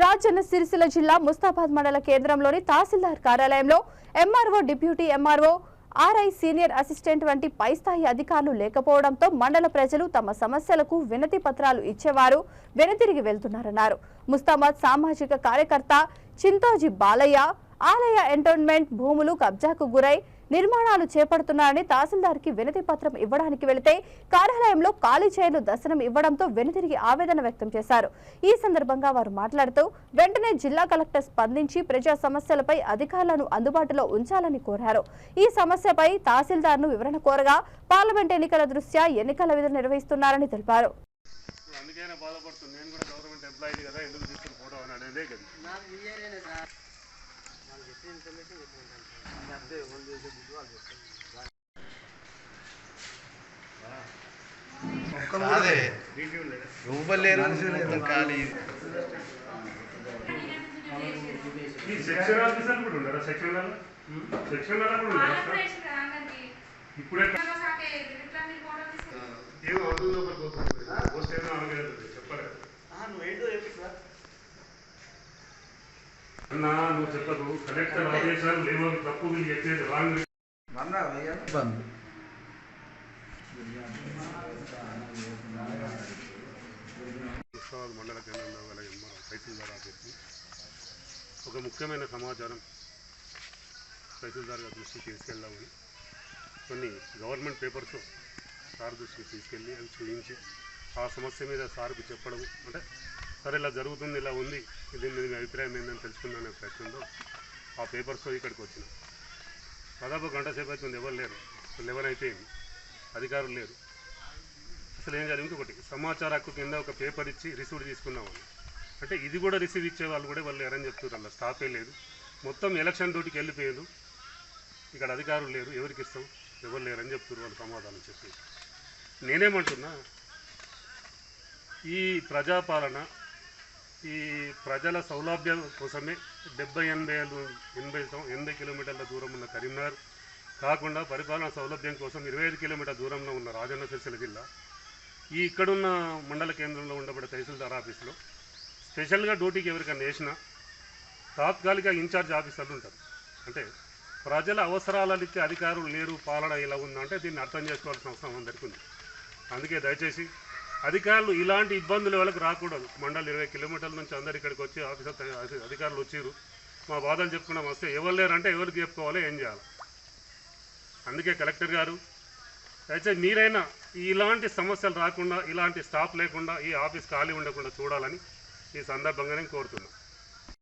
రాజన్న సిరిసిల్ల జిల్లా ముస్తాబాద్ మండల కేంద్రంలోని తహసీల్దార్ కార్యాలయంలో M R O deputy M R O R I senior assistant వంటి పై స్థాయి అధికారులు లేకపోవడంతో మండల ప్రజలు తమ సమస్యలకు వినతి పత్రాలు ఇచ్చేవారు వెనుతిరిగి వెళ్తున్నారన్నారు. ముస్తాబాద్ సామాజిక కార్యకర్త చింతోజీ బాలయ్య ఆలయ ఎంటోన్మెంట్ భూములు కబ్జాకు గురై నిర్మాణాలు చేపడుతున్నారని తహసీల్దార్కి వినతి పత్రం ఇవ్వడానికి వెళితే కార్యాలయంలో ఖాళీ చైర్లు దర్శనం ఇవ్వడంతో వెనుతిరిగి ఆవేదన వ్యక్తం చేశారు. ఈ సందర్భంగా వారు మాట్లాడుతూ వెంటనే జిల్లా కలెక్టర్ స్పందించి ప్రజా సమస్యలపై అధికారులను అందుబాటులో ఉంచాలని కోరారు. ఈ సమస్యపై తహసీల్దార్ను వివరణ కోరగా పార్లమెంట్ ఎన్నికల దృష్ట్యా ఎన్నికల విధులు నిర్వహిస్తున్నారని తెలిపారు. అందుకైనా బాధపడుతుంది నేను కూడా గవర్నమెంట్ ఎంప్లాయీ కదా ఎందుకు తీసుకుని ఫోటో అని కదా. చెప్పిన ఇన్ఫర్మేషన్ చేసే బుద్ధి వాళ్ళు చెప్తారు అదే ఇవ్వలేరు మొత్తం ఖాళీ ఈ సెక్షన్ ఆఫీసర్ కూడా ఉన్నారా? సెక్షన్ సెక్షన్ కూడా ఉన్నారా ఇప్పుడే ఏమో అవుతుందో ఒకరికి పోతుంది పోస్ట్ ఏమో అనగలేదు చెప్పలేదు నువ్వేంటో చెప్పి సార్ అన్నా నువ్వు చెప్పదు కలెక్టర్ ఆదేశాలు లేవో తప్పు వీళ్ళు చెప్పేది రాంగ్ బంద్ ఉత్సవాల మండల కేంద్రంలో గల ఎంఆర్ తహసీల్దార్ ఆఫీస్కి ఒక ముఖ్యమైన సమాచారం తహసీల్దార్ గారి దృష్టికి తీసుకెళ్దామని కొన్ని గవర్నమెంట్ పేపర్స్ సార్ దృష్టికి తీసుకెళ్ళి అవి చూపించి ఆ సమస్య మీద సార్కు చెప్పడం అంటే సరే ఇలా జరుగుతుంది ఇలా ఉంది. దీని మీద మీ అభిప్రాయం ఏందని తెలుసుకుందనే ప్రయత్నంలో ఆ పేపర్స్తో ఇక్కడికి వచ్చిన దాదాపు గంట సేపు అవుతుంది ఎవరు లేరు. లెవెన్ అయిపోయింది అధికారులు లేరు. అసలు ఏం జరిగింది? ఒకటి సమాచార హక్కు కింద ఒక పేపర్ ఇచ్చి రిసీవ్ తీసుకున్నాం అంటే ఇది కూడా రిసీవ్ ఇచ్చే వాళ్ళు కూడా వాళ్ళు లేరని చెప్తున్నారు. అలా స్టాఫే లేదు. మొత్తం ఎలక్షన్ డ్యూటీకి వెళ్ళిపోయారు. ఇక్కడ అధికారులు లేరు. ఎవరికి ఇస్తాం? ఎవరు లేరని చెప్తున్నారు వాళ్ళు సమాధానం చెప్పి నేనేమంటున్నా ఈ ప్రజాపాలన ఈ ప్రజల సౌలభ్యం కోసమే డెబ్బై ఎనభై ఎనభై ఎనభై కిలోమీటర్ల దూరం ఉన్న కరీంనగర్. కాకుండా పరిపాలన సౌలభ్యం కోసం ఇరవై ఐదు కిలోమీటర్ల దూరంలో ఉన్న రాజన్న సిరిసిల్ల జిల్లా. ఈ ఇక్కడున్న మండల కేంద్రంలో ఉండబడే తహసీల్దార్ ఆఫీసులో స్పెషల్గా డ్యూటీకి ఎవరికైనా వేసినా తాత్కాలిక ఇన్ఛార్జ్ ఆఫీసర్లు ఉంటారు. అంటే ప్రజల అవసరాలకి అధికారులు లేరు పాలన ఇలా ఉందంటే దీన్ని అర్థం చేసుకోవాల్సిన అవసరం అందరికీ ఉంది. అందుకే దయచేసి అధికారులు ఇలాంటి ఇబ్బందులు వాళ్ళకి రాకూడదు. మండలి ఇరవై కిలోమీటర్ల నుంచి అందరు ఇక్కడికి వచ్చి ఆఫీసర్ అధికారులు వచ్చారు మా బాధలు చెప్పుకున్నాం వస్తే ఎవరు లేరంటే ఎవరికి చెప్పుకోవాలి ఏం చేయాలి? అందుకే కలెక్టర్ గారు అయితే మీరైనా ఇలాంటి సమస్యలు రాకుండా ఇలాంటి స్టాఫ్ లేకుండా ఈ ఆఫీస్ ఖాళీ ఉండకుండా చూడాలని ఈ సందర్భంగా నేను కోరుతున్నాను